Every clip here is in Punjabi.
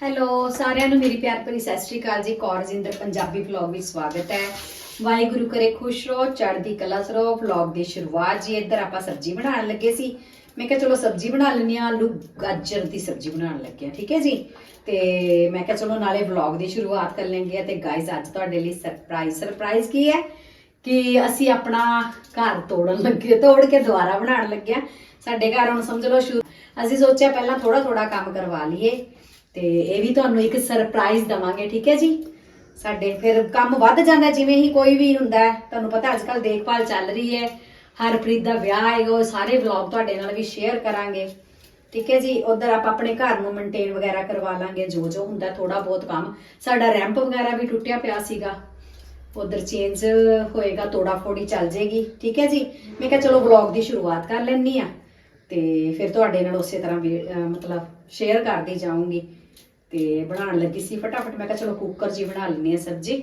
ਹੈਲੋ ਸਾਰਿਆਂ ਨੂੰ ਮੇਰੀ ਪਿਆਰ ਭਰੀ ਸਤਿ ਸ਼੍ਰੀ ਅਕਾਲ ਜੀ। ਕੌਰਜਿੰਦਰ ਪੰਜਾਬੀ ਵਲੌਗ ਵਿੱਚ ਸਵਾਗਤ ਹੈ। ਵਾਹਿਗੁਰੂ ਕਰੇ ਖੁਸ਼ ਰਹੋ, ਚੜ੍ਹਦੀ ਕਲਾ ਚ ਰਹੋ। ਵਲੌਗ ਦੀ ਸ਼ੁਰੂਆਤ ਜੀ, ਇੱਧਰ ਆਪਾਂ ਸਬਜ਼ੀ ਬਣਾਉਣ ਲੱਗੇ ਸੀ। ਮੈਂ ਕਿਹਾ ਚਲੋ ਸਬਜ਼ੀ ਬਣਾ ਲੈਂਦੇ ਹਾਂ, ਆਲੂ, ਗਾਜਰ ਦੀ ਸਬਜ਼ੀ ਬਣਾਉਣ ਲੱਗੇ ਹਾਂ, ਠੀਕ ਹੈ ਜੀ? ਤੇ ਮੈਂ ਕਿਹਾ ਚਲੋ ਨਾਲੇ ਵਲੌਗ ਦੀ ਸ਼ੁਰੂਆਤ ਕਰ ਲੈਂਗੇ ਤੇ ਗਾਇਜ਼ ਅੱਜ ਤੁਹਾਡੇ ਲਈ ਸਰਪ੍ਰਾਈਜ਼ ਸਰਪ੍ਰਾਈਜ਼ ਕੀ ਹੈ? ਕਿ ਅਸੀਂ ਆਪਣਾ ਘਰ ਤੋੜਨ ਲੱਗੇ, ਤੋੜ ਕੇ ਦੁਬਾਰਾ ਬਣਾਉਣ ਲੱਗੇ ਹਾਂ। ਸਾਡੇ ਘਰ ਹੁਣ ਸਮਝ ਲਓ ਅਸੀਂ ਸੋਚਿਆ ਪਹਿਲਾਂ ਥੋੜਾ ਥੋੜਾ ਕੰਮ ਕਰਵਾ ਲਈਏ। ਤੇ ਇਹ ਵੀ ਤੁਹਾਨੂੰ ਇੱਕ ਸਰਪ੍ਰਾਈਜ਼ ਦਵਾਂਗੇ, ਠੀਕ ਹੈ ਜੀ? ਸਾਡੇ ਫਿਰ ਕੰਮ ਵੱਧ ਜਾਂਦਾ, ਜਿਵੇਂ ਹੀ ਕੋਈ ਵੀ ਹੁੰਦਾ ਹੈ ਤੁਹਾਨੂੰ ਪਤਾ ਅੱਜ ਕੱਲ ਦੇਖਭਾਲ ਚੱਲ ਰਹੀ ਹੈ। ਹਰਪ੍ਰੀਤ ਦਾ ਵਿਆਹ ਆਏਗਾ ਉਹ ਸਾਰੇ ਵਲੌਗ ਤੁਹਾਡੇ ਨਾਲ ਵੀ ਸ਼ੇਅਰ ਕਰਾਂਗੇ। ਠੀਕ ਹੈ ਜੀ? ਉਧਰ ਆਪਾਂ ਆਪਣੇ ਘਰ ਨੂੰ ਮੇਨਟੇਨ ਵਗੈਰਾ ਕਰਵਾ ਲਾਂਗੇ, ਜੋ ਜੋ ਹੁੰਦਾ ਥੋੜਾ ਬਹੁਤ ਕੰਮ। ਸਾਡਾ ਰੈਂਪ ਵਗੈਰਾ ਵੀ ਟੁੱਟਿਆ ਪਿਆ ਸੀਗਾ। ਉਧਰ ਚੇਂਜ ਹੋਏਗਾ, ਤੋੜਾ ਫੋੜੀ ਚੱਲ ਜੇਗੀ, ਠੀਕ ਹੈ ਜੀ? ਮੈਂ ਕਿਹਾ ਚਲੋ ਵਲੌਗ ਦੀ ਸ਼ੁਰੂਆਤ ਕਰ ਲੈਣੀ ਆ ਤੇ ਫਿਰ ਤੁਹਾਡੇ ਨਾਲ ਉਸੇ ਤਰ੍ਹਾਂ ਵੀ ਮਤਲਬ ਸ਼ੇਅਰ ਕਰਦੀ ਜਾਊਂਗੀ। ਤੇ ਬਣਾਉਣ ਲੱਗੀ ਸੀ ਫਟਾਫਟ। ਮੈਂ ਕਿਹਾ ਚਲੋ ਕੁੱਕਰ 'ਚ ਹੀ ਬਣਾ ਲੈਂਦੀ ਆ ਸਬਜ਼ੀ।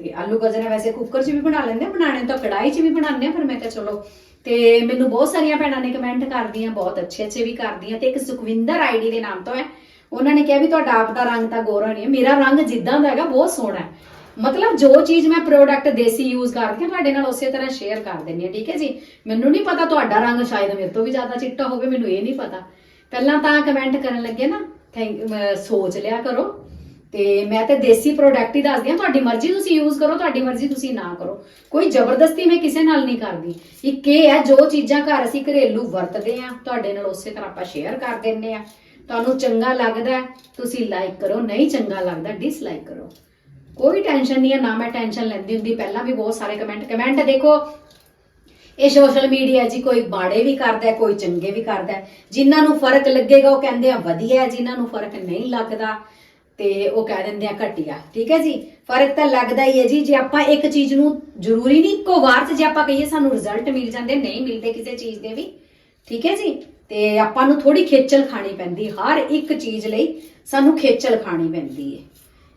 ਤੇ ਆਲੂ ਗਜਰਾ ਵੈਸੇ ਕੁੱਕਰ 'ਚ ਵੀ ਬਣਾ ਲੈਂਦੇ ਆ ਬਣਾਣੇ ਤਾਂ ਕੜਾਈ 'ਚ ਵੀ ਬਣਾਉਂਦੇ ਆ ਪਰ ਮੈਂ ਕਿਹਾ ਚਲੋ। ਤੇ ਮੈਨੂੰ ਬਹੁਤ ਸਾਰੀਆਂ ਭੈਣਾਂ ਨੇ ਕਮੈਂਟ ਕਰਦੀਆਂ, ਬਹੁਤ ਅੱਛੇ ਅੱਛੇ ਵੀ ਕਰਦੀਆਂ ਤੇ ਇੱਕ ਸੁਖਵਿੰਦਰ ਆਈਡੀ ਦੇ ਨਾਮ ਤੋਂ ਹੈ। ਉਹਨਾਂ ਨੇ ਕਿਹਾ ਵੀ ਤੁਹਾਡਾ ਆਪ ਦਾ ਰੰਗ ਤਾਂ ਗੋਰਾ ਨਹੀਂ ਹੈ, ਮੇਰਾ ਰੰਗ ਜਿੱਦਾਂ ਦਾ ਹੈਗਾ ਬਹੁਤ ਸੋਹਣਾ ਹੈ। ਮਤਲਬ ਜੋ ਚੀਜ਼ ਮੈਂ ਪ੍ਰੋਡਕਟ ਦੇਸੀ ਯੂਜ਼ ਕਰਦੀ ਹਾਂ, ਤੁਹਾਡੇ ਨਾਲ ਉਸੇ ਤਰ੍ਹਾਂ ਸ਼ੇਅਰ ਕਰ ਦਿੰਦੀ ਹਾਂ, ਠੀਕ ਹੈ ਜੀ? ਮੈਨੂੰ ਨਹੀਂ ਪਤਾ ਤੁਹਾਡਾ ਰੰਗ ਸ਼ਾਇਦ ਮੇਰੇ ਤੋਂ ਵੀ ਜ਼ਿਆਦਾ ਚਿੱਟਾ ਹੋਵੇ, ਮੈਨੂੰ ਇਹ ਨਹੀਂ ਪਤਾ। ਪਹਿਲਾਂ ਤਾਂ ਕਮੈਂਟ ਕਰਨ ਲੱਗੇ ਨਾ ਥੈਂਕ ਸੋਚ ਲਿਆ ਕਰੋ। ਤੇ ਮੈਂ ਤਾਂ ਦੇਸੀ ਪ੍ਰੋਡਕਟ ਹੀ ਦੱਸਦੀ ਹਾਂ, ਤੁਹਾਡੀ ਮਰਜ਼ੀ ਤੁਸੀਂ ਯੂਜ਼ ਕਰੋ, ਤੁਹਾਡੀ ਮਰਜ਼ੀ ਤੁਸੀਂ ਨਾ ਕਰੋ। ਕੋਈ ਜ਼ਬਰਦਸਤੀ ਮੈਂ ਕਿਸੇ ਨਾਲ ਨਹੀਂ ਕਰਦੀ। ਇੱਕ ਇਹ ਹੈ, ਜੋ ਚੀਜ਼ਾਂ ਘਰ ਅਸੀਂ ਘਰੇਲੂ ਵਰਤਦੇ ਆ ਤੁਹਾਡੇ ਨਾਲ ਉਸੇ ਤਰ੍ਹਾਂ ਆਪਾਂ ਸ਼ੇਅਰ ਕਰ ਦਿੰਨੇ ਆ ਤੁਹਾਨੂੰ ਚੰਗਾ ਲੱਗਦਾ, ਤੁਸੀਂ ਲਾਈਕ ਕਰੋ, ਨਹੀਂ ਚੰਗਾ ਲੱਗਦਾ ਡਿਸਲਾਈਕ ਕਰੋ। ਕੋਈ ਟੈਨਸ਼ਨ ਨਹੀਂ ਹੈ, ਨਾ ਮੈਂ ਟੈਨਸ਼ਨ ਲੈਂਦੀ ਹੁੰਦੀ, ਪਹਿਲਾਂ ਵੀ ਬਹੁਤ ਸਾਰੇ ਕਮੈਂਟ ਕਮੈਂਟ ਦੇਖੋ ਇਹ ਸੋਸ਼ਲ ਮੀਡੀਆ ਜੀ ਕੋਈ ਬਾੜੇ ਵੀ ਕਰਦਾ ਕੋਈ ਚੰਗੇ ਵੀ ਕਰਦਾ। ਹੈ। ਜਿਨ੍ਹਾਂ ਨੂੰ ਫ਼ਰਕ ਲੱਗੇਗਾ ਉਹ ਕਹਿੰਦੇ ਆ ਵਧੀਆ ਹੈ, ਜਿਨ੍ਹਾਂ ਨੂੰ ਫ਼ਰਕ ਨਹੀਂ ਲੱਗਦਾ ਤੇ ਉਹ ਕਹਿ ਦਿੰਦੇ ਆ ਘਟੀਆ। ਠੀਕ ਹੈ ਜੀ? ਫ਼ਰਕ ਤਾਂ ਲੱਗਦਾ ਹੀ ਹੈ ਜੀ। ਜੇ ਆਪਾਂ ਇੱਕ ਚੀਜ਼ ਨੂੰ ਜ਼ਰੂਰੀ ਨਹੀਂ ਇੱਕੋ ਵਾਰ 'ਚ ਜੇ ਆਪਾਂ ਕਹੀਏ ਸਾਨੂੰ ਰਿਜ਼ਲਟ ਮਿਲ ਜਾਂਦੇ ਨਹੀਂ ਮਿਲਦੇ ਕਿਸੇ ਚੀਜ਼ ਦੇ ਵੀ। ਠੀਕ ਹੈ ਜੀ? ਤੇ ਆਪਾਂ ਨੂੰ ਥੋੜੀ ਖੇਚਲ ਖਾਣੀ ਪੈਂਦੀ ਹਰ ਇੱਕ ਚੀਜ਼ ਲਈ ਸਾਨੂੰ ਖੇਚਲ ਖਾਣੀ ਪੈਂਦੀ ਹੈ।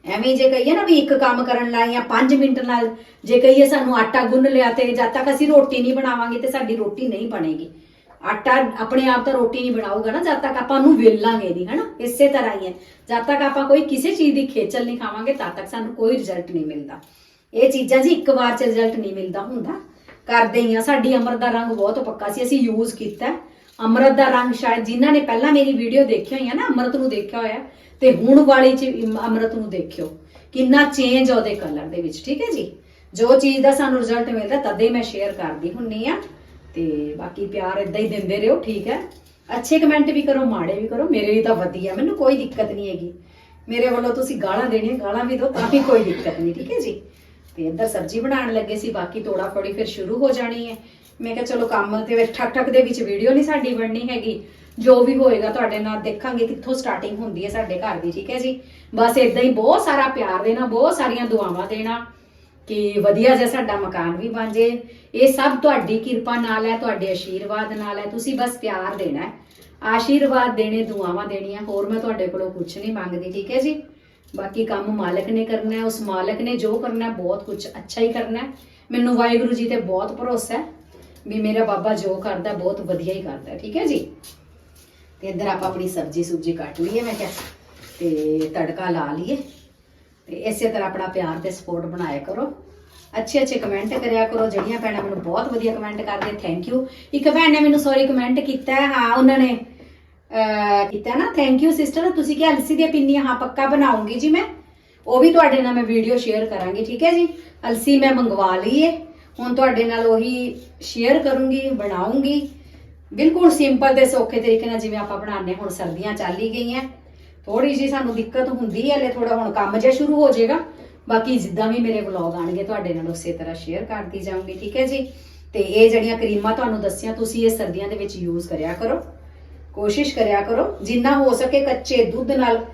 ਐਵੇਂ ਜੇ ਕਹੀਏ ਨਾ ਵੀ ਇੱਕ ਕੰਮ ਕਰਨ ਲਈ ਜਾਂ 5 ਮਿੰਟ ਨਾਲ, ਜੇ ਕਹੀਏ ਸਾਨੂੰ ਆਟਾ ਗੁੰਨ ਲਿਆ ਤੇ ਜਦ ਤੱਕ ਅਸੀਂ ਰੋਟੀ ਨਹੀਂ ਬਣਾਵਾਂਗੇ ਤੇ ਸਾਡੀ ਰੋਟੀ ਨਹੀਂ ਬਣੇਗੀ। ਆਟਾ ਆਪਣੇ ਆਪ ਤਾਂ ਰੋਟੀ ਨਹੀਂ ਬਣਾਊਗਾ ਨਾ, ਜਦ ਤੱਕ ਆਪਾਂ ਨੂੰ ਵੇਲਾਂਗੇ ਨਹੀਂ, ਹਨਾ? ਇਸੇ ਤਰ੍ਹਾਂ ਹੀ ਹੈ। ਜਦ ਤੱਕ ਆਪਾਂ ਕੋਈ ਕਿਸੇ ਚੀਜ਼ ਦੀ ਖੇਚਲ ਨਹੀਂ ਖਾਵਾਂਗੇ, ਤਦ ਤੱਕ ਸਾਨੂੰ ਕੋਈ ਰਿਜ਼ਲਟ ਨਹੀਂ ਮਿਲਦਾ। ਇਹ ਚੀਜ਼ਾਂ ਜੀ ਇੱਕ ਵਾਰ ਚ ਰਿਜ਼ਲਟ ਨਹੀਂ ਮਿਲਦਾ ਹੁੰਦਾ। ਕਰਦੇ ਹੀ ਆ, ਸਾਡੀ ਅਮਰਤ ਦਾ ਰੰਗ ਬਹੁਤ ਪੱਕਾ ਸੀ, ਅਸੀਂ ਯੂਜ਼ ਕੀਤਾ। ਹੈ। ਅਮਰਤ ਦਾ ਰੰਗ ਸ਼ਾਇਦ ਜਿਨ੍ਹਾਂ ਨੇ ਪਹਿਲਾਂ ਮੇਰੀ ਵੀਡੀਓ ਦੇਖੀ ਹੋਈ ਹੈ ਨਾ, ਅਮਰਤ ਨੂੰ ਦੇਖਿਆ ਹੋਇਆ। ਤੇ ਹੁਣ ਵਾਲੀ ਚ ਅੰਮ੍ਰਿਤ ਨੂੰ ਦੇਖਿਓ। ਕਿੰਨਾ ਚੇਂਜ ਉਹਦੇ ਕਲਰ ਦੇ ਵਿੱਚ, ਠੀਕ ਹੈ ਜੀ? ਜੋ ਚੀਜ਼ ਦਾ ਸਾਨੂੰ ਰਿਜ਼ਲਟ ਮਿਲਦਾ, ਤਦ ਹੀ ਮੈਂ ਸ਼ੇਅਰ ਕਰਦੀ ਹੁੰਨੀ ਆ। ਤੇ ਬਾਕੀ ਪਿਆਰ ਇਦਾਂ ਹੀ ਦਿੰਦੇ ਰਹੋ, ਠੀਕ ਹੈ? ਅੱਛੇ ਕਮੈਂਟ ਵੀ ਕਰੋ, ਮਾੜੇ ਵੀ ਕਰੋ, ਮੇਰੇ ਲਈ ਤਾਂ ਵਧੀਆ, ਮੈਨੂੰ ਕੋਈ ਦਿੱਕਤ ਨਹੀਂ ਹੈਗੀ। ਮੇਰੇ ਵੱਲੋਂ ਤੁਸੀਂ ਗਾਲਾਂ ਦੇਣੀਆਂ, ਗਾਲਾਂ ਵੀ ਦਿਓ, ਤਾਂ ਵੀ ਕੋਈ ਦਿੱਕਤ ਨਹੀਂ, ਠੀਕ ਹੈ ਜੀ? ਤੇ ਇੱਧਰ ਸਬਜ਼ੀ ਬਣਾਉਣ ਲੱਗੇ ਸੀ, ਬਾਕੀ ਤੋੜਾ ਫੋੜੀ ਫਿਰ ਸ਼ੁਰੂ ਹੋ ਜਾਣੀ ਹੈ। ਮੈਂ ਕਿਹਾ ਚਲੋ ਕੰਮ ਤੇ ਫਿਰ ਠੱਕ ਠੱਕ ਦੇ ਵਿੱਚ ਵੀਡੀਓ ਨਹੀਂ ਸਾਡੀ ਬਣਨੀ ਹੈਗੀ। ਜੋ ਵੀ ਹੋਏਗਾ ਤੁਹਾਡੇ ਨਾਲ ਦੇਖਾਂਗੇ ਕਿੱਥੋਂ ਸਟਾਰਟਿੰਗ ਹੁੰਦੀ ਹੈ ਸਾਡੇ ਘਰ ਦੀ, ਠੀਕ ਹੈ ਜੀ? ਬਸ ਇਦਾਂ ਹੀ ਬਹੁਤ ਸਾਰਾ ਪਿਆਰ ਦੇਣਾ, ਬਹੁਤ ਸਾਰੀਆਂ ਦੁਆਵਾਂ ਦੇਣਾ ਕਿ ਵਧੀਆ ਜਿਹਾ ਸਾਡਾ ਮਕਾਨ ਵੀ ਬਣ ਜੇ। ਇਹ ਸਭ ਤੁਹਾਡੀ ਕਿਰਪਾ ਨਾਲ ਹੈ, ਤੁਹਾਡੇ ਆਸ਼ੀਰਵਾਦ ਨਾਲ ਹੈ। ਤੁਸੀਂ ਬਸ ਪਿਆਰ ਦੇਣਾ ਹੈ। ਆਸ਼ੀਰਵਾਦ ਦੇਣੇ, ਦੁਆਵਾਂ ਦੇਣੀਆਂ, ਹੋਰ ਮੈਂ ਤੁਹਾਡੇ ਕੋਲੋਂ ਕੁਝ ਨਹੀਂ ਮੰਗਦੀ, ਠੀਕ ਹੈ ਜੀ? ਬਾਕੀ ਕੰਮ ਮਾਲਕ ਨੇ ਕਰਨਾ ਹੈ, ਉਸ ਮਾਲਕ ਨੇ ਜੋ ਕਰਨਾ ਬਹੁਤ ਕੁਝ ਅੱਛਾ ਹੀ ਕਰਨਾ ਹੈ। ਮੈਨੂੰ ਵਾਹਿਗੁਰੂ ਜੀ ਤੇ ਬਹੁਤ ਭਰੋਸਾ ਹੈ। ਵੀ ਮੇਰਾ ਬਾਬਾ ਜੋ ਕਰਦਾ, ਬਹੁਤ ਵਧੀਆ ਹੀ ਕਰਦਾ, ਠੀਕ ਹੈ ਜੀ? ਤੇ ਇੱਧਰ ਆਪਾਂ ਆਪਣੀ ਸਬਜ਼ੀ ਸੁਬਜੀ ਕੱਟ ਲਈਏ, ਮੈਂ ਕਿਹਾ, ਤੇ ਤੜਕਾ ਲਾ ਲਈਏ। ਤੇ ਇਸੇ ਤਰ੍ਹਾਂ ਆਪਣਾ ਪਿਆਰ ਤੇ ਸਪੋਰਟ ਬਣਾਇਆ ਕਰੋ। ਅੱਛੇ ਅੱਛੇ ਕਮੈਂਟ ਕਰਿਆ ਕਰੋ, ਜਿਹੜੀਆਂ ਭੈਣਾਂ ਮੈਨੂੰ ਬਹੁਤ ਵਧੀਆ ਕਮੈਂਟ ਕਰਦੇ ਥੈਂਕ ਯੂ ਇੱਕ ਭੈਣ ਨੇ ਮੈਨੂੰ ਸੌਰੀ ਕਮੈਂਟ ਕੀਤਾ, ਹਾਂ, ਉਹਨਾਂ ਨੇ ਕੀਤਾ ਨਾ ਥੈਂਕ ਯੂ ਸਿਸਟਰ ਤੁਸੀਂ ਕਿਹਾ ਅਲਸੀ ਦੀਆਂ ਪਿੰਨੀਆਂ, ਹਾਂ, ਪੱਕਾ ਬਣਾਉਂਗੀ ਜੀ ਮੈਂ। ਉਹ ਵੀ ਤੁਹਾਡੇ ਨਾਲ ਮੈਂ ਵੀਡੀਓ ਸ਼ੇਅਰ ਕਰਾਂਗੀ, ਠੀਕ ਹੈ ਜੀ? ਅਲਸੀ ਮੈਂ ਮੰਗਵਾ ਲਈ ਏ ਹੁਣ ਤੁਹਾਡੇ ਨਾਲ ਉਹੀ ਸ਼ੇਅਰ ਕਰੂੰਗੀ, ਬਣਾਉਂਗੀ। ਬਿਲਕੁਲ ਸਿੰਪਲ ਤੇ ਸੌਖੇ ਤਰੀਕੇ ਨਾਲ ਜਿਵੇਂ ਆਪਾਂ ਬਣਾਉਂਦੇ ਹਾਂ, ਹੁਣ ਸਰਦੀਆਂ ਚੱਲ ਹੀ ਗਈਆਂ। ਥੋੜੀ ਜੀ ਸਾਨੂੰ ਦਿੱਕਤ ਹੁੰਦੀ ਹੈ, ਹਲੇ ਥੋੜਾ ਹੁਣ ਕੰਮ ਜਿਹਾ ਸ਼ੁਰੂ ਹੋ ਜਾਏਗਾ। ਬਾਕੀ ਜਿੱਦਾਂ ਵੀ ਮੇਰੇ ਵਲੌਗ ਆਣਗੇ ਤੁਹਾਡੇ ਨਾਲ ਉਸੇ ਤਰ੍ਹਾਂ ਸ਼ੇਅਰ ਕਰਦੀ ਜਾਊਂਗੀ, ਠੀਕ ਹੈ ਜੀ? ਤੇ ਇਹ ਜਿਹੜੀਆਂ ਕਰੀਮਾਂ ਤੁਹਾਨੂੰ ਦੱਸੀਆਂ, ਤੁਸੀਂ ਇਹ ਸਰਦੀਆਂ ਦੇ ਵਿੱਚ ਯੂਜ਼ ਕਰਿਆ ਕਰੋ। ਕੋਸ਼ਿਸ਼ ਕਰਿਆ ਕਰੋ, ਜਿੰਨਾ ਹੋ ਸਕੇ ਕੱਚੇ ਦੁੱਧ ਨਾਲ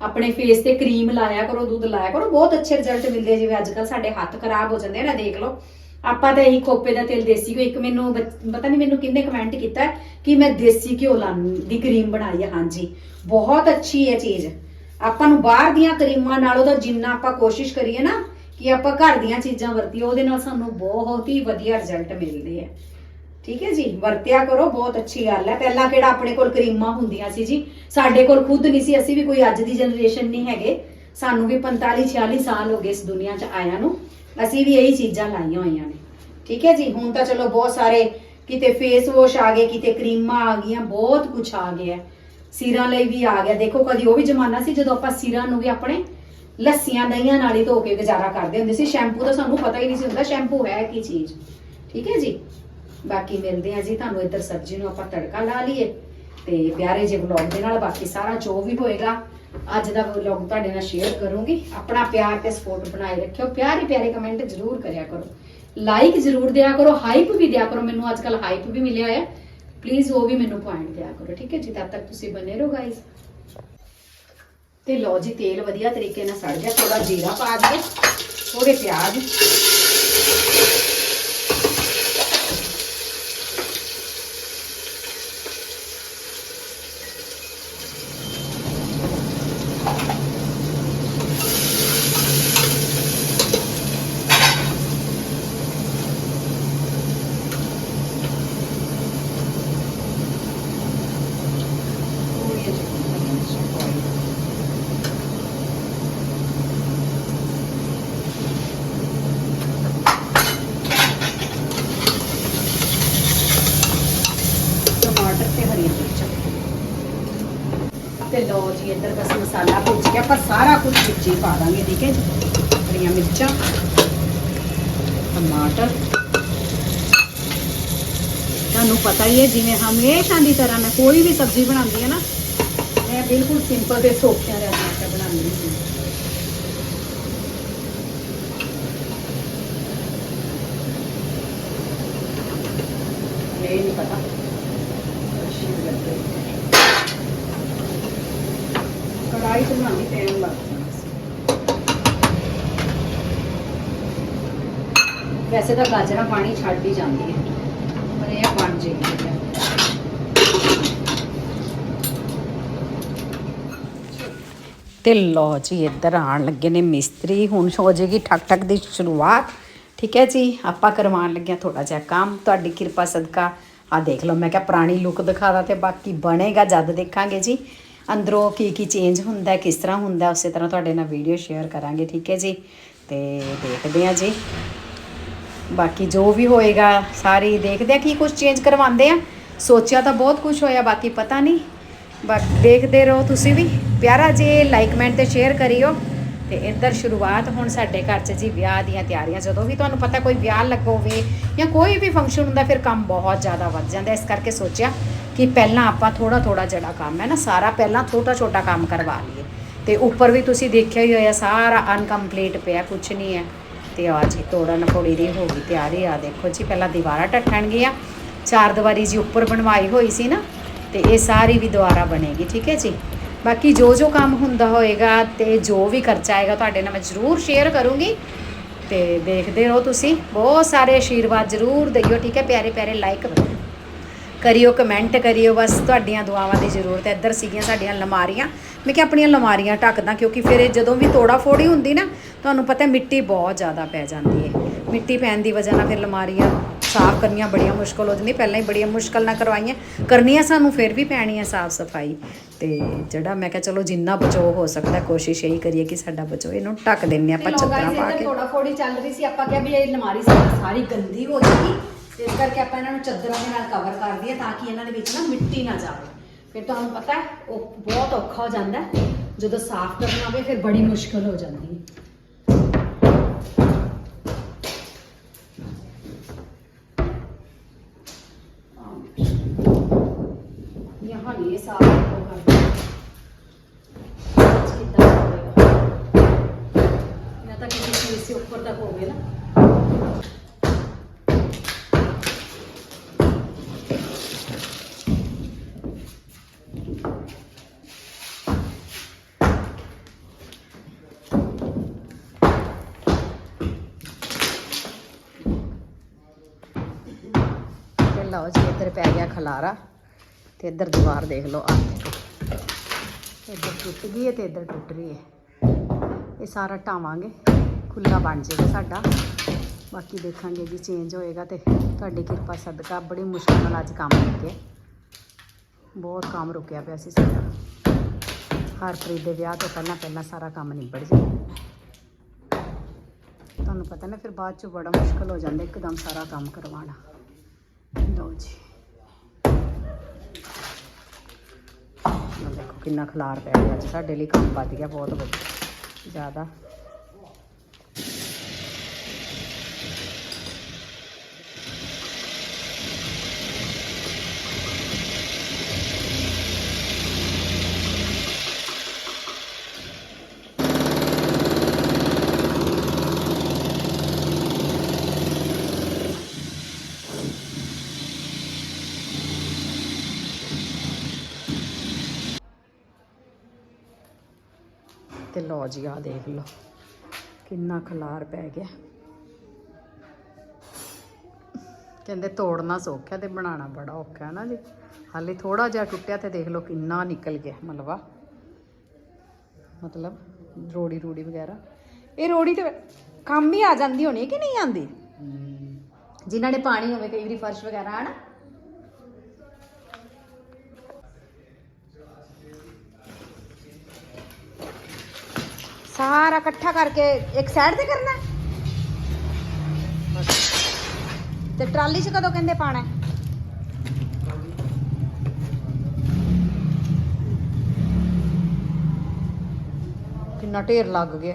ਆਪਣੇ ਫੇਸ ਤੇ ਕਰੀਮ ਲਾਇਆ ਕਰੋ, ਦੁੱਧ ਲਾਇਆ ਕਰੋ। ਬਹੁਤ ਅੱਛੇ ਰਿਜ਼ਲਟ ਮਿਲਦੇ ਜਿਵੇਂ ਅੱਜ ਕੱਲ ਸਾਡੇ ਹੱਥ ਖਰਾਬ ਹੋ ਜਾਂਦੇ ਆ ਨਾ, ਦੇਖ ਲਓ। ਆਪਾਂ ਤਾਂ ਇਹੀ ਖੋਪੇ ਦਾ ਤੇਲ ਦੇਸੀ ਘਿਓ, ਇੱਕ ਮੈਨੂੰ ਬੱਚ- ਪਤਾ ਨਹੀਂ ਮੈਨੂੰ ਕਿੰਨੇ ਕਮੈਂਟ ਕੀਤਾ ਹੈ ਕਿ ਮੈਂ ਦੇਸੀ ਘਿਓ ਲਾਂ- ਦੀ ਕਰੀਮ ਬਣਾਈ ਹੈ ਹਾਂਜੀ। ਬਹੁਤ ਅੱਛੀ ਹੈ ਚੀਜ਼। ਆਪਾਂ ਨੂੰ ਬਾਹਰ ਦੀਆਂ ਕਰੀਮਾਂ ਨਾਲੋਂ ਤਾਂ ਜਿੰਨਾ ਆਪਾਂ ਕੋਸ਼ਿਸ਼ ਕਰੀਏ ਨਾ ਕਿ ਆਪਾਂ ਘਰ ਦੀਆਂ ਚੀਜ਼ਾਂ ਵਰਤੀਏ, ਉਹਦੇ ਨਾਲ ਸਾਨੂੰ ਬਹੁਤ ਹੀ ਵਧੀਆ ਰਿਜ਼ਲਟ ਮਿਲਦੇ ਹੈ ਠੀਕ ਹੈ ਜੀ? ਵਰਤਿਆ ਕਰੋ, ਬਹੁਤ ਅੱਛੀ ਗੱਲ ਹੈ। ਪਹਿਲਾਂ ਕਿਹੜਾ ਆਪਣੇ ਕੋਲ ਕਰੀਮਾਂ ਹੁੰਦੀਆਂ ਸੀ ਜੀ? ਸਾਡੇ ਕੋਲ ਖੁਦ ਨਹੀਂ ਸੀ, ਅਸੀਂ ਵੀ ਕੋਈ ਅੱਜ ਦੀ ਜਨਰੇਸ਼ਨ ਨਹੀਂ ਹੈਗੇ। ਸਾਨੂੰ ਵੀ 45 46 ਸਾਲ ਹੋ ਗਏ ਇਸ ਦੁਨੀਆ 'ਚ ਆਇਆਂ ਨੂੰ। ਅਸੀਂ ਵੀ ਇਹੀ ਚੀਜ਼ਾਂ ਲਾਈਆਂ ਹੋਈਆਂ ਨੇ। ਠੀਕ ਹੈ ਜੀ? ਹੁਣ ਤਾਂ ਚਲੋ ਬਹੁਤ ਸਾਰੇ ਕਿਤੇ ਫੇਸ ਵਾਸ਼ ਆ ਗਏ, ਕਿਤੇ ਕਰੀਮਾਂ ਆ ਗਈਆਂ, ਬਹੁਤ ਕੁਝ ਆ ਗਿਆ। ਸਿਰਾਂ ਲਈ ਵੀ ਆ ਗਿਆ। ਦੇਖੋ, ਕਦੀ ਉਹ ਵੀ ਜ਼ਮਾਨਾ ਸੀ ਜਦੋਂ ਆਪਾਂ ਸਿਰਾਂ ਨੂੰ ਵੀ ਆਪਣੇ ਲੱਸੀਆਂ ਦਹੀਆਂ ਨਾਲ ਹੀ ਧੋ ਕੇ ਗੁਜ਼ਾਰਾ ਕਰਦੇ ਹੁੰਦੇ ਸੀ। ਸ਼ੈਂਪੂ ਤਾਂ ਸਾਨੂੰ ਪਤਾ ਹੀ ਨਹੀਂ ਸੀ ਹੁੰਦਾ, ਸ਼ੈਂਪੂ ਹੈ ਕੀ ਚੀਜ਼। ਠੀਕ ਹੈ ਜੀ? ਬਾਕੀ ਮਿਲਦੇ ਆ ਜੀ ਤੁਹਾਨੂੰ ਇੱਧਰ ਸਬਜ਼ੀ ਨੂੰ ਆਪਾਂ ਤੜਕਾ ਲਾ ਲਈਏ। ਤੇ ਪਿਆਰੇ ਜਿਹੇ ਵਲੌਗ ਦੇ ਨਾਲ ਬਾਕੀ ਸਾਰਾ ਜੋ ਵੀ ਹੋਏਗਾ, ਅੱਜ ਦਾ ਵਲੌਗ ਤੁਹਾਡੇ ਨਾਲ ਸ਼ੇਅਰ ਕਰੂੰਗੀ। ਆਪਣਾ ਪਿਆਰ ਤੇ ਸਪੋਰਟ ਬਣਾਏ ਰੱਖਿਓ। ਪਿਆਰੇ ਪਿਆਰੇ ਕਮੈਂਟ ਜ਼ਰੂਰ ਕਰਿਆ ਕਰੋ। ਲਾਈਕ ਜ਼ਰੂਰ ਦਿਆ ਕਰੋ। ਹਾਈਪ ਵੀ ਦਿਆ ਕਰੋ। ਮੈਨੂੰ ਅੱਜ ਕੱਲ ਹਾਈਪ ਵੀ ਮਿਲਿਆ ਹੈ ਪਲੀਜ਼ ਉਹ ਵੀ ਮੈਨੂੰ ਪੁਆਇੰਟ ਦਿਆ ਕਰੋ। ਠੀਕ ਹੈ ਜੀ? ਤਦ ਤੱਕ ਤੁਸੀਂ ਬਨੇ ਰਹੋ ਗਾਇਸ ਤੇ ਲਓ ਜੀ, ਤੇਲ ਵਧੀਆ ਤਰੀਕੇ ਨਾਲ ਸੜ ਗਿਆ। ਥੋੜਾ ਜੀਰਾ ਪਾ ਦਈਏ ਥੋੜੇ ਪਿਆਜ਼ ਥੋੜ੍ਹੀਆਂ ਜਿਹੀਆਂ ਹਰੀਆਂ ਮਿਰਚਾਂ ਪਾ ਲਈਏ। ਟਮਾਟਰ ਤੇ ਹਰੀਆਂ ਮਿਰਚਾਂ ਤੇ ਲਓ ਜੀ, ਇੱਧਰ ਬਸ ਮਸਾਲਾ ਭੁੱਜ ਗਿਆ, ਆਪਾਂ ਸਾਰਾ ਕੁਝ ਵਿੱਚ ਹੀ ਪਾ ਦਾਂਗੇ, ਠੀਕ ਹੈ ਜੀ? ਹਰੀਆਂ ਮਿਰਚਾਂ, ਟਮਾਟਰ। ਤੁਹਾਨੂੰ ਪਤਾ ਹੀ ਹੈ, ਜਿਵੇਂ ਹਮੇਸ਼ਾ ਦੀ ਤਰ੍ਹਾਂ ਮੈਂ ਕੋਈ ਵੀ ਸਬਜ਼ੀ ਬਣਾਉਂਦੀ ਹਾਂ ਨਾ, ਮੈਂ ਬਿਲਕੁਲ ਸਿੰਪਲ ਤੇ ਸੌਖਿਆਂ ਦੇ ਬਣਾਉਂਦੀ ਹਾਂ। ਇਹ ਨਹੀਂ ਪਤਾ ਅੱਛੀ ਲੱਗਦੀ ਕੜਾਈ ਤੇ ਬਣਾਉਣੀ ਟਾਈਮ ਲੱਗਦਾ ਵੈਸੇ ਤਾਂ ਗਾਜਰਾਂ ਪਾਣੀ ਛੱਡ ਹੀ ਜਾਂਦੀ ਹੈ ਪਰ ਇਹ ਬਣ ਜੇਗੀ ਤੇ ਲੋ ਜੀ, ਇੱਧਰ ਆਣ ਲੱਗੇ ਨੇ ਮਿਸਤਰੀ। ਹੁਣ ਹੋ ਜਾਏਗੀ ਠਕ ਠਕ ਦੀ ਸ਼ੁਰੂਆਤ। ਠੀਕ ਹੈ ਜੀ, ਆਪਾਂ ਕਰਵਾਉਣ ਲੱਗਿਆ ਥੋੜਾ ਜਿਹਾ ਕੰਮ। ਤੁਹਾਡੀ ਕਿਰਪਾ ਸਦਕਾ। ਆ ਦੇਖ ਲਓ, ਮੈਂ ਕਿਹਾ ਪੁਰਾਣੀ ਲੁੱਕ ਦਿਖਾਦਾ ਤੇ ਬਾਕੀ ਬਣੇਗਾ, ਜਦ ਦੇਖਾਂਗੇ ਜੀ। ਅੰਦਰੋਂ ਕੀ ਕੀ ਚੇਂਜ ਹੁੰਦਾ, ਕਿਸ ਤਰ੍ਹਾਂ ਹੁੰਦਾ, ਉਸੇ ਤਰ੍ਹਾਂ ਤੁਹਾਡੇ ਨਾਲ ਵੀਡੀਓ ਸ਼ੇਅਰ ਕਰਾਂਗੇ, ਠੀਕ ਹੈ ਜੀ? ਤੇ ਦੇਖਦੇ ਹਾਂ ਜੀ। ਬਾਕੀ ਜੋ ਵੀ ਹੋਏਗਾ, ਸਾਰੇ ਦੇਖਦੇ ਆ ਕੀ ਕੁਝ ਚੇਂਜ ਕਰਵਾਉਂਦੇ ਆ ਸੋਚਿਆ ਤਾਂ ਬਹੁਤ ਕੁਝ ਹੋਇਆ, ਬਾਕੀ ਪਤਾ ਨਹੀਂ। ਬਾਕੀ ਦੇਖਦੇ ਰਹੋ ਤੁਸੀਂ ਵੀ। ਪਿਆਰਾ ਜੇ ਲਾਈਕ ਕਮੈਂਟ ਤੇ ਸ਼ੇਅਰ ਕਰਿਓ। ਤੇ ਇੱਧਰ ਸ਼ੁਰੂਆਤ ਹੁਣ ਸਾਡੇ ਘਰ 'ਚ ਜੀ ਵਿਆਹ ਦੀਆਂ ਤਿਆਰੀਆਂ, ਜਦੋਂ ਵੀ ਤੁਹਾਨੂੰ ਪਤਾ ਕੋਈ ਵਿਆਹ ਲੱਗੋਵੇ ਜਾਂ ਕੋਈ ਵੀ ਫੰਕਸ਼ਨ ਹੁੰਦਾ, ਫਿਰ ਕੰਮ ਬਹੁਤ ਜ਼ਿਆਦਾ ਵੱਧ ਜਾਂਦਾ। ਇਸ ਕਰਕੇ ਸੋਚਿਆ ਕਿ ਪਹਿਲਾਂ ਆਪਾਂ ਥੋੜਾ ਥੋੜਾ ਜਿਹੜਾ ਕੰਮ ਹੈ ਨਾ, ਸਾਰਾ ਪਹਿਲਾਂ ਛੋਟਾ ਛੋਟਾ ਕੰਮ ਕਰਵਾ ਲਈਏ। ਤੇ ਉੱਪਰ ਵੀ ਤੁਸੀਂ ਦੇਖਿਆ ਹੀ ਹੋਇਆ, ਸਾਰਾ ਅਨਕੰਪਲੀਟ ਪਿਆ ਕੁਝ ਨਹੀਂ ਹੈ। ਤੇ ਆ ਜੀ, ਤੋੜਨ ਫੋੜੀ ਦੀ ਹੋ ਗਈ ਤਿਆਰੀ, ਆ ਦੇਖੋ ਜੀ, ਪਹਿਲਾਂ ਦੀਵਾਰਾਂ ਟੱਟਣਗੀਆਂ ਚਾਰ ਦੀਵਾਰੀ ਜੀ ਉੱਪਰ ਬਣਵਾਈ ਹੋਈ ਸੀ ਨਾ, ਤੇ ਇਹ ਸਾਰੀ ਵੀ ਦੁਬਾਰਾ ਬਣੇਗੀ, ਠੀਕ ਹੈ ਜੀ? ਬਾਕੀ ਜੋ ਜੋ ਕੰਮ ਹੁੰਦਾ ਹੋਏਗਾ ਤੇ ਜੋ ਵੀ ਖਰਚਾ ਆਏਗਾ ਤੁਹਾਡੇ ਨਾਲ ਮੈਂ ਜ਼ਰੂਰ ਸ਼ੇਅਰ ਕਰੂੰਗੀ। ਤੇ ਦੇਖਦੇ ਰਹੋ ਤੁਸੀਂ। ਬਹੁਤ ਸਾਰੇ ਆਸ਼ੀਰਵਾਦ ਜ਼ਰੂਰ ਦਿਓ, ਠੀਕ ਹੈ? ਪਿਆਰੇ ਪਿਆਰੇ ਲਾਈਕ ਕਰਿਓ ਕਮੈਂਟ ਕਰਿਓ। ਬਸ ਤੁਹਾਡੀਆਂ ਦੁਆਵਾਂ ਦੀ ਜ਼ਰੂਰਤ ਹੈ। ਇੱਧਰ ਸੀਗੀਆਂ ਸਾਡੀਆਂ ਲਮਾਰੀਆਂ ਮੈਂ ਕਿ ਆਪਣੀਆਂ ਲਮਾਰੀਆਂ ਢੱਕਦਾ ਕਿਉਂਕਿ ਫਿਰ ਇਹ ਜਦੋਂ ਵੀ ਤੋੜਾ ਫੋੜੀ ਹੁੰਦੀ ਨਾ, ਤੁਹਾਨੂੰ ਪਤਾ ਮਿੱਟੀ ਬਹੁਤ ਜ਼ਿਆਦਾ ਪੈ ਜਾਂਦੀ ਹੈ। ਮਿੱਟੀ ਪੈਣ ਦੀ ਵਜ੍ਹਾ ਨਾਲ ਫਿਰ ਲਮਾਰੀਆਂ ਸਾਫ਼ ਕਰਨੀਆਂ ਬੜੀਆਂ ਮੁਸ਼ਕਲ ਹੋ ਜਾਂਦੀ ਪਹਿਲਾਂ ਹੀ ਬੜੀਆਂ ਮੁਸ਼ਕਲ ਨਾਲ ਕਰਵਾਈਆਂ। ਕਰਨੀਆਂ ਸਾਨੂੰ ਫਿਰ ਵੀ ਪੈਣੀ ਹੈ ਸਾਫ਼ ਸਫ਼ਾਈ। ਤੇ ਜਿਹੜਾ ਮੈਂ ਕਿਹਾ ਚਲੋ ਜਿੰਨਾ ਬਚੋ ਹੋ ਸਕਦਾ ਕੋਸ਼ਿਸ਼ ਇਹੀ ਕਰੀਏ ਕਿ ਸਾਡਾ ਬਚੋ ਇਹਨੂੰ ਢੱਕ ਦਿੰਨੇ ਆਪਾਂ ਚੱਦਰਾਂ ਪਾ ਕੇ। ਥੋੜਾ ਫੋੜੀ ਚੱਲ ਰਹੀ ਸੀ ਆਪਾਂ ਕਿਹਾ ਵੀ ਇਹ ਅਲਮਾਰੀ ਸਾਰੀ ਗੰਦੀ ਹੋ ਜਾਏਗੀ। ਇਸ ਕਰਕੇ ਆਪਾਂ ਇਹਨਾਂ ਨੂੰ ਚੱਦਰਾਂ ਦੇ ਨਾਲ ਕਵਰ ਕਰ ਦਈਏ ਤਾਂ ਕਿ ਇਹਨਾਂ ਦੇ ਵਿੱਚ ਨਾ ਮਿੱਟੀ ਨਾ ਜਾਵੇ। ਫਿਰ ਤੁਹਾਨੂੰ ਪਤਾ ਹੈ ਉਹ ਬਹੁਤ ਔਖਾ ਹੋ ਜਾਂਦਾ ਜਦੋਂ ਸਾਫ਼ ਕਰਨਾ ਹੋਵੇ ਫਿਰ ਬੜੀ ਮੁਸ਼ਕਲ ਹੋ ਜਾਂਦੀ ਹੈ। ਤਾਂ ਕਿਸੇ ਚੀਜ਼ ਸੇ ਉੱਪਰ ਤੱਕ ਲਓ ਜੀ, ਇੱਧਰ ਪੈ ਗਿਆ ਖਲਾਰਾ ਤੇ ਇੱਧਰ ਦੀਵਾਰ ਦੇਖ ਲਓ ਆ ਇੱਧਰ ਟੁੱਟ ਗਈ ਹੈ ਤੇ ਇੱਧਰ ਟੁੱਟ ਰਹੀ ਹੈ। ਇਹ ਸਾਰਾ ਢਾਵਾਂਗੇ। ਖੁੱਲਾ ਬਣ ਜਾਏਗਾ ਸਾਡਾ। ਬਾਕੀ ਦੇਖਾਂਗੇ ਜੀ ਚੇਂਜ ਹੋਏਗਾ ਤੇ ਤੁਹਾਡੀ ਕਿਰਪਾ ਸਦਕਾ। ਬੜੀ ਮੁਸ਼ਕਲ ਨਾਲ ਅੱਜ ਕੰਮ ਲੱਗੇ ਬਹੁਤ ਕੰਮ ਰੁਕਿਆ ਪਿਆ ਸੀ ਸਾਡਾ। ਹਰਪ੍ਰੀਤ ਦੇ ਵਿਆਹ ਤੋਂ ਪਹਿਲਾਂ ਪਹਿਲਾਂ ਸਾਰਾ ਕੰਮ ਨਿਬੜ ਜਾਏ ਤੁਹਾਨੂੰ ਪਤਾ ਨਾ, ਫਿਰ ਬਾਅਦ ਚ ਬੜਾ ਮੁਸ਼ਕਲ ਹੋ ਜਾਂਦਾ, ਇੱਕਦਮ ਸਾਰਾ ਕੰਮ ਕਰਵਾਉਣਾ। ਲਓ ਜੀ। ਦੇਖੋ ਕਿੰਨਾ ਖਲਾਰ ਪੈ ਗਿਆ। ਅੱਜ ਸਾਡੇ ਲਈ ਕੰਮ ਵੱਧ ਗਿਆ, ਬਹੁਤ ਵਧੀਆ ਜ਼ਿਆਦਾ। ਲਓ ਜੀ ਆ ਦੇਖ ਲਓ। ਕਿੰਨਾ ਖਲਾਰ ਪੈ ਗਿਆ। ਕਹਿੰਦੇ ਤੋੜਨਾ ਸੌਖਾ ਤੇ ਬਣਾਉਣਾ ਬੜਾ ਔਖਾ ਹੈ ਨਾ ਜੀ। ਹਾਲੇ ਥੋੜਾ ਜਿਹਾ ਟੁੱਟਿਆ ਤੇ ਦੇਖ ਲਓ ਕਿੰਨਾ ਨਿਕਲ ਗਿਆ ਮਲਵਾ। ਮਤਲਬ ਰੋੜੀ ਰੂੜੀ ਵਗੈਰਾ। ਇਹ ਰੋੜੀ ਤੇ ਕੰਮ ਹੀ ਆ ਜਾਂਦੀ ਹੋਣੀ ਕਿ ਨਹੀਂ ਆਂਦੀ ਜਿਨ੍ਹਾਂ ਨੇ ਪਾਣੀ ਹੋਵੇ ਕਈ ਵਾਰੀ ਫਰਸ਼ ਵਗੈਰਾ ਹਨ ਸਾਰਾ ਇਕੱਠਾ ਕਰਕੇ ਇੱਕ ਸਾਈਡ ਤੇ ਕਰਨਾ ਹੈ? ਤੇ ਟਰਾਲੀ 'ਚ ਕਦੋਂ ਕਹਿੰਦੇ ਪਾਣਾ ਹੈ? ਕਿੰਨਾ ਢੇਰ ਲੱਗ ਗਿਆ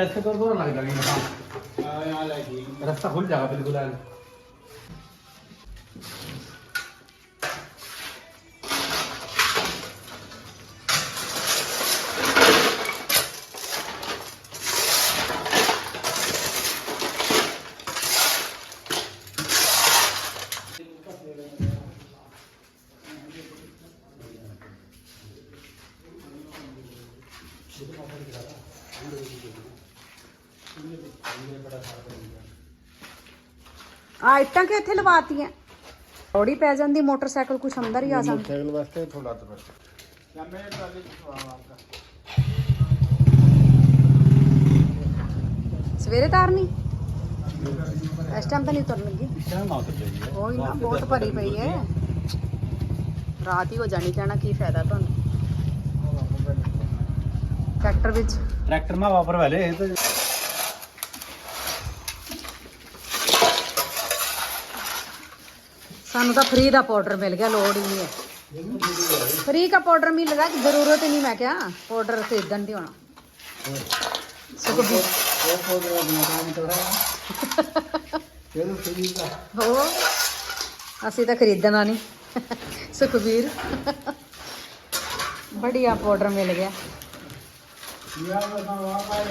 इंटरेस्ट कर दो लग जाएगी रास्ता खुल जाएगा बिल्कुल ਆ ਇੱਟਾਂ ਕਿ ਇੱਥੇ ਲਵਾਤੀਆਂ? ਥੋੜੀ ਪੈ ਜਾਂਦੀ ਮੋਟਰਸਾਈਕਲ ਕੁਛ ਅੰਦਰ ਹੀ ਆ ਜਾਂਦਾ। ਮੋਟਰਸਾਈਕਲ ਵਾਸਤੇ ਥੋੜਾ ਤੇ ਬਸ ਲੰਮੇ ਟਰਾਲੀ ਚਵਾਵਾ ਸਵੇਰੇ ਤਾਰਨੀ? ਇਸ ਟਾਈਮ ਤਾਂ ਨਹੀਂ ਤੁਰਨ ਲੱਗੀ। ਇਸ ਨਾ ਬਹੁਤ ਭਰੀ ਪਈ ਹੈ। ਰਾਤ ਹੀ ਹੋ ਜਾਣੀ ਜਾਣਾ ਕੀ ਫਾਇਦਾ ਤੁਹਾਨੂੰ? ਟਰੈਕਟਰ ਵਿੱਚ। ਟਰੈਕਟਰ ਮਾ ਵਾਪਰ ਵਾਲੇ ਇਹ ਤਾਂ ਸਾਨੂੰ ਤਾਂ ਫ੍ਰੀ ਦਾ ਪਾਊਡਰ ਮਿਲ ਗਿਆ ਲੋੜ ਹੀ ਨਹੀਂ ਹੈ ਫ੍ਰੀ ਦਾ ਪਾਊਡਰ ਮਿਲ ਰਿਹਾ ਜ਼ਰੂਰਤ ਹੀ ਨਹੀਂ ਮੈਂ ਕਿਹਾ ਪਾਊਡਰ ਖਰੀਦਣ ਦੀ ਹੋਣਾ ਸੁਖਬੀਰ वो खोल रहा अपना काम तो है चलो ठीक है ਹੋ ਅਸੀਂ ਤਾਂ ਖਰੀਦਣਾ ਨਹੀਂ ਸੁਖਬੀਰ ਬੜੀਆ ਪਾਊਡਰ ਮਿਲ ਗਿਆ या बताओ आप आए